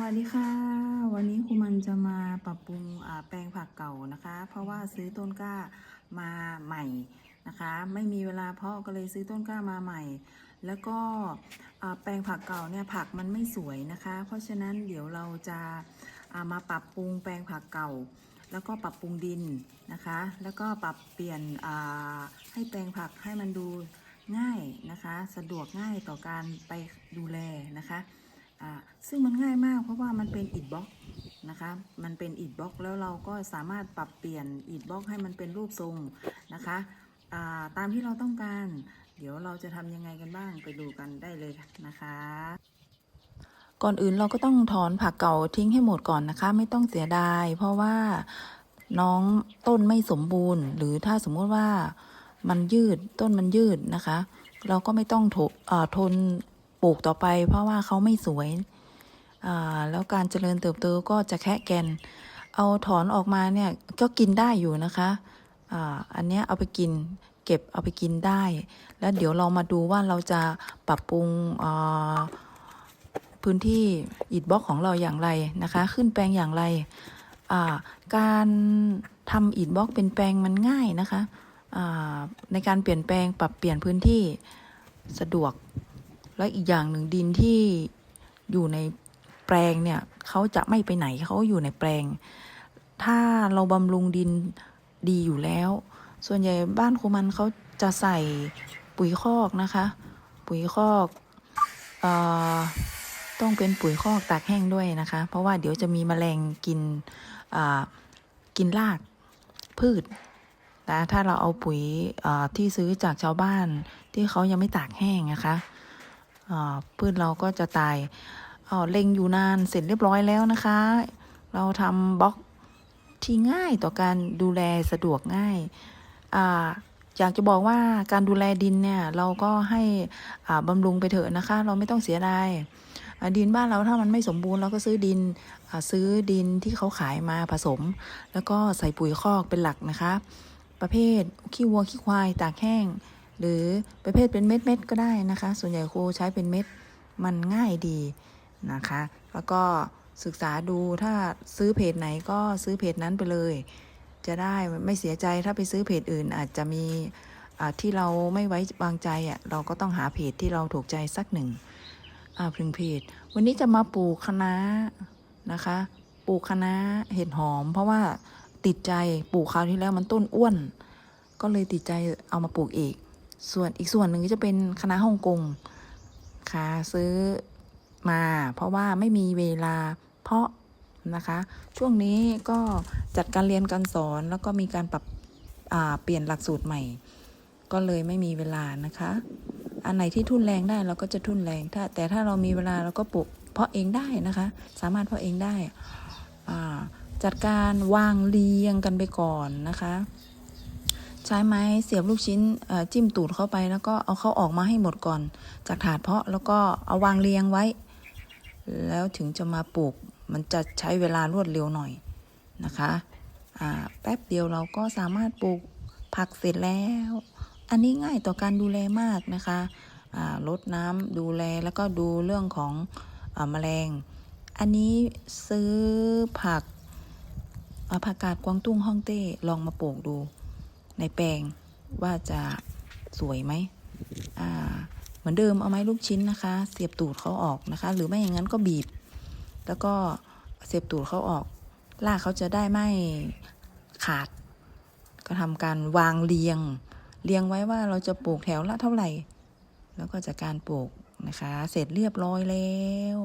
วัสดีค่ะ วันนี้ครูมันจะมาปรับปรุงแปลงผักเก่านะคะ เพราะว่าซื้อต้นกล้ามาใหม่นะคะ ไม่มีเวลาเพาะก็เลยซื้อต้นกล้ามาใหม่ แล้วก็แปลงผักเก่าเนี่ยผักมันไม่สวยนะคะ เพราะฉะนั้นเดี๋ยวเราจะามาปรับปรุงแปลงผักเก่า แล้วก็ปรับปรุงดินนะคะ แล้วก็ปรับเปลี่ยนให้แปลงผักให้มันดูง่ายนะคะ สะดวกง่ายต่อการไปดูแลนะคะ อ่าซึ่งมันง่ายมากเพราะว่ามันเป็นอิฐบล็อกนะคะ มันเป็นอิฐบล็อกแล้วเราก็สามารถปรับเปลี่ยนอิฐบล็อกให้มันเป็นรูปทรงนะคะอ่าตามที่เราต้องการ เดี๋ยวเราจะทำยังไงกันบ้างไปดูกันได้เลยนะคะก่อนอื่นเราก็ต้องถอนผักเก่าทิ้งให้หมดก่อนนะคะ ไม่ต้องเสียดาย เพราะว่าน้องต้นไม่สมบูรณ์ หรือถ้าสมมติว่ามันยืดต้นมันยืดนะคะ เราก็ไม่ต้องทนเอ่อทน ปลูกต่อไป เพราะว่าเขาไม่สวยอ่าแล้วการเจริญเติบโตก็จะแค่แกน เอาถอนออกมาเนี่ยก็กินได้อยู่นะคะอ่าอันเนี้ยเอาไปกินเก็บเอาไปกินได้ แล้วเดี๋ยวเรามาดูว่าเราจะปรับปรุงอ่าพื้นที่อิฐบล็อกของเราอย่างไรนะคะ ขึ้นแปลงอย่างไรอ่าการทำอิฐบล็อกเป็นแปลงมันง่ายนะคะอ่าในการเปลี่ยนแปลงปรับเปลี่ยนพื้นที่สะดวก และอีกอย่างหนึ่งดินที่อยู่ในแปลงเนี่ยเขาจะไม่ไปไหนเขาอยู่ในแปลง ถ้าเราบำรุงดินดีอยู่แล้ว ส่วนใหญ่บ้านครูมันเขาจะใส่ปุ๋ยคอกนะคะ ปุ๋ยคอกออต้องเป็นปุ๋ยคอกตากแห้งด้วยนะคะ เพราะว่าเดี๋ยวจะมีแมลงกินอ่ากินรากพืชนะถ้าเราเอาปุ๋ยที่ซื้อจากชาวบ้านที่เขายังไม่ตากแห้งนะคะ พืชเราก็จะตายอ่าเล็งอยู่นานเสร็จเรียบร้อยแล้วนะคะ เราทำบล็อกที่ง่ายต่อการดูแลสะดวกง่ายอ่าอยากจะบอกว่าการดูแลดินเนี่ย เราก็ให้บำรุงไปเถอะนะคะ เราไม่ต้องเสียดายดินบ้านเราถ้ามันไม่สมบูรณ์เราก็ซื้อดินซื้อดินที่เขาขายมาผสม แล้วก็ใส่ปุ๋ยคอกเป็นหลักนะคะ ประเภทขี้วัวขี้ควายตากแห้ง หรือประเภทเป็นเม็ดเม็ดๆก็ได้นะคะ ส่วนใหญ่ครูใช้เป็นเม็ดมันง่ายดีนะคะ แล้วก็ศึกษาดูถ้าซื้อเพจไหนก็ซื้อเพจนั้นไปเลย จะได้ไม่เสียใจถ้าไปซื้อเพจอื่นอาจจะมีที่เราไม่ไว้วางใจอะเราก็ต้องหาเพจที่เราถูกใจสักหนึ่งพึงเพจวันนี้จะมาปลูกคะน้านะคะ ปลูกคะน้าเห็ดหอม เพราะว่าติดใจปลูกคราวที่แล้วมันต้นอ้วน ก็เลยติดใจเอามาปลูกอีก ส่วนอีกส่วนหนึ่งก็จะเป็นคณะฮ่องกงค่ะซื้อมาเพราะว่าไม่มีเวลาเพราะนะคะช่วงนี้ก็จัดการเรียนการสอนแล้วก็มีการปรับเปลี่ยนหลักสูตรใหม่ ก็เลยไม่มีเวลานะคะ อันไหนที่ทุนแรงได้เราก็จะทุนแรงถ้าแต่ถ้าเรามีเวลาเราก็ปลูกเพาะเองได้นะคะ สามารถเพาะเองได้จัดการวางเรียงกันไปก่อนนะคะ ใช้ไม้เสียบลูกชิ้นจิ้มตูดเข้าไปแล้วก็เอาเข้าออกมาให้หมดก่อน จากถาดเพาะแล้วก็เอาวางเรียงไว้ แล้วถึงจะมาปลูกมันจะใช้เวลารวดเร็วหน่อยนะคะแป๊บเดียวเราก็สามารถปลูกผักเสร็จแล้ว อันนี้ง่ายต่อการดูแลมากนะคะอ่ารดน้ำดูแลแล้วก็ดูเรื่องของอแมลง อันนี้ซื้อผักผักกาดกวางตุ้งฮ่องเต้ลองมาปลูกดู ในแปลงว่าจะสวยไหมอ่า เหมือนเดิมเอาไม้ลูกชิ้นนะคะ เสียบตูดเขาออกนะคะ หรือไม่อย่างนั้นก็บีบ แล้วก็เสียบตูดเขาออกรากเขาจะได้ไม่ขาด ก็ทำการวางเรียง เรียงไว้ว่าเราจะปลูกแถวละเท่าไหร่ แล้วก็จากการปลูกนะคะ เสร็จเรียบร้อยแล้ว